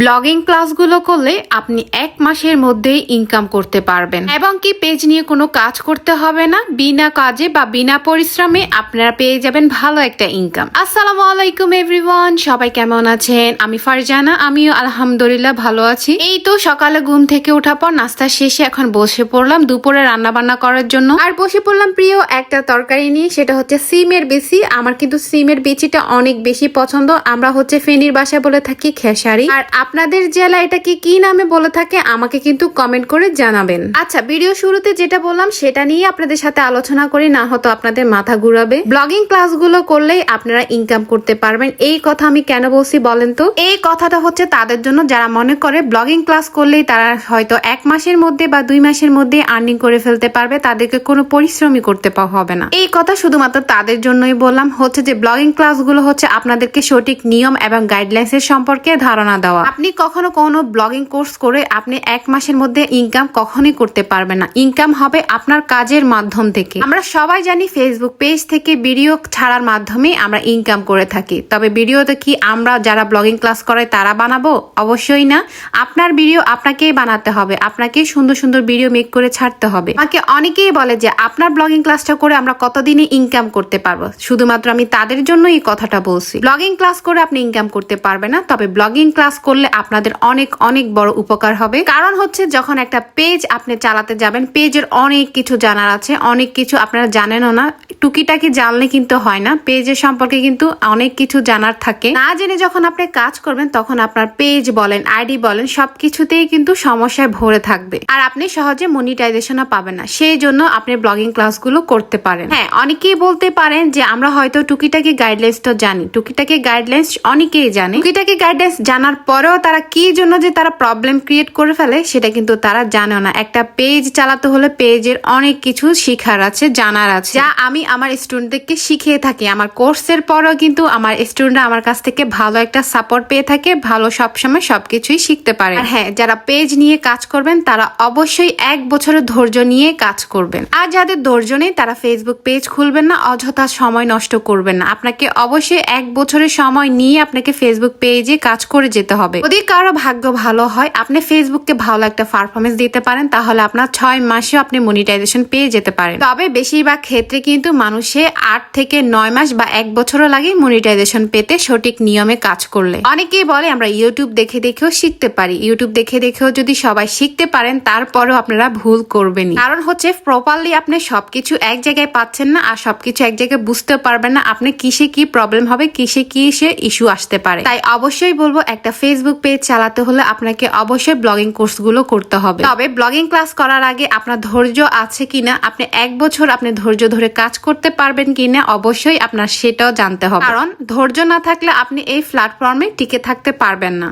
Blogging ক্লাসগুলো করলে আপনি এক মাসের মধ্যেই ইনকাম করতে পারবেন। এবং কি পেজ নিয়ে কোনো কাজ করতে হবে না, বিনা কাজে বা বিনা পরিশ্রমে আপনারা পেয়ে যাবেন ভালো একটা ইনকাম আসসালামু আলাইকুম এভরিওয়ান সবাই কেমন আছেন? আমি ফারজানা, আমিও আলহামদুলিল্লাহ ভালো আছি। এই তো সকালে ঘুম থেকে ওঠার পর নাস্তা শেষে এখন বসে পড়লাম দুপুরে রান্না বান্না করার জন্য। আর বসে পড়লাম প্রিয় একটা তরকারি নিয়ে, সেটা হচ্ছে সিমের বেশি। আমার কিন্তু সিমের বেচিটা অনেক বেশি পছন্দ। আমরা হচ্ছে ফেনির বাসায় বলে থাকি খেসারি। আর আপনাদের জেলা এটাকে কি নামে বলে থাকে, আমাকে কিন্তু কমেন্ট করে জানাবেন। আচ্ছা ভিডিও শুরুতে যেটা বললাম, সেটা নিয়ে আপনাদের সাথে আলোচনা করি, না হতো আপনাদের মাথা ঘুরাবে। ব্লগিং ক্লাসগুলো করলেই আপনারা ইনকাম করতে পারবেন। এই কথা আমি কেন বলছি বলেন তো? এই কথাটা হচ্ছে তাদের জন্য, যারা মনে করে ব্লগিং ক্লাস করলেই তারা হয়তো এক মাসের মধ্যে বা দুই মাসের মধ্যে আর্নিং করে ফেলতে পারবে, তাদেরকে কোনো পরিশ্রমই করতে হবে না। এই কথা শুধুমাত্র তাদের জন্যই বললাম, হচ্ছে যে ব্লগিং ক্লাসগুলো হচ্ছে আপনাদেরকে সঠিক নিয়ম এবং গাইডলাইন্সের সম্পর্কে ধারণা দেওয়া। আপনি কখনো কোনো ব্লগিং কোর্স করে আপনি এক মাসের মধ্যে ইনকাম কখনোই করতে পারবেন না। ইনকাম হবে আপনার কাজের মাধ্যম থেকে। আমরা সবাই জানি ফেসবুক পেজ থেকে ভিডিও ছাড়ার মাধ্যমে আমরা ইনকাম করে থাকি। তবে ভিডিওতে কি আমরা যারা ব্লগিং ক্লাস করাই তারা বানাবো? অবশ্যই না। আপনার ভিডিও আপনাকেই বানাতে হবে। আপনাকে সুন্দর সুন্দর ভিডিও মেক করে ছাড়তে হবে। আমাকে অনেকেই বলে যে, আপনার ব্লগিং ক্লাসটা করে আমরা কতদিনে ইনকাম করতে পারব? শুধুমাত্র আমি তাদের জন্য এই কথাটা বলছি। ব্লগিং ক্লাস করে আপনি ইনকাম করতে পারবে না, তবে ব্লগিং ক্লাস করলে আপনাদের অনেক অনেক বড় উপকার হবে। কারণ হচ্ছে যখন একটা পেজ আপনি চালাতে যাবেন, পেজের অনেক কিছু জানার আছে, অনেক কিছু আপনারা জানেনও না। টুকিটাকি জানলে কিন্তু হয় না, পেজের সম্পর্কে কিন্তু অনেক কিছু জানার থাকে। না জেনে যখন আপনি কাজ করবেন, তখন আপনার পেজ বলেন, আইডি বলেন, সবকিছুতেই কিন্তু সমস্যায় ভরে থাকবে। আর আপনি সহজে মনিটাইজেশনও পাবেন না। সেই জন্য আপনি ব্লগিং ক্লাসগুলো করতে পারেন। হ্যাঁ অনেকেই বলতে পারেন যে, আমরা হয়তো টুকিটাকি গাইডলাইন্স তো জানি। টুকিটাকি গাইডলাইন্স অনেকেই জানে। টুকিটাকি গাইডলাইন্স জানার পরেও তারা কি জন্য যে তারা প্রবলেম ক্রিয়েট করে ফেলে, সেটা কিন্তু তারা জানেও না। একটা পেজ চালাতে হলে পেজের অনেক কিছু শিখার আছে, জানার আছে। যা আমি আমার স্টুডেন্টদেরকে শিখিয়ে থাকি। আমার কোর্সের পরেও কিন্তু আমার স্টুডেন্টরা আমার কাছ থেকে ভালো একটা সাপোর্ট পেয়ে থাকে, ভালো সবসময় সবকিছুই শিখতে পারে। হ্যাঁ যারা পেজ নিয়ে কাজ করবেন, তারা অবশ্যই এক বছরের ধৈর্য নিয়ে কাজ করবেন। আর যাদের ধৈর্য নেই, তারা ফেসবুক পেজ খুলবেন না, অযথা সময় নষ্ট করবেন না। আপনাকে অবশ্যই এক বছরের সময় নিয়ে আপনাকে ফেসবুক পেজে কাজ করে যেতে হবে। যদি কারও ভাগ্য ভালো হয়, আপনি ফেসবুককে ভালো একটা পারফরমেন্স দিতে পারেন, তাহলে আপনার ছয় মাসেও আপনি মনিটাইজেশন পেয়ে যেতে পারেন। তবে বেশিরভাগ ক্ষেত্রে কিন্তু মানুষে আট থেকে নয় মাস বা এক বছরও লাগে মনিটাইজেশন পেতে সঠিক নিয়মে কাজ করলে। অনেকেই বলে, আমরা ইউটিউব দেখে দেখেও শিখতে পারি। ইউটিউব দেখে দেখেও যদি সবাই শিখতে পারেন, তারপরেও আপনারা ভুল করবেন কারণ হচ্ছে প্রপারলি আপনি সবকিছু এক জায়গায় পাচ্ছেন না, আর সবকিছু এক জায়গায় বুঝতে পারবেন না, আপনি কিসে কি প্রবলেম হবে, কিসে কি সে ইস্যু আসতে পারে। তাই অবশ্যই বলব, একটা ফেসবুক পেজ চালাতে হলে আপনাকে অবশ্যই ব্লগিং কোর্সগুলো করতে হবে। তবে ব্লগিং ক্লাস করার আগে আপনার ধৈর্য আছে কিনা, আপনি এক বছর আপনি ধৈর্য ধরে কাজ করতে পারবেন কিনা, অবশ্যই আপনার সেটাও জানতে হবে। কারণ ধৈর্য না থাকলে আপনি এই প্ল্যাটফর্মে টিকে থাকতে পারবেন না।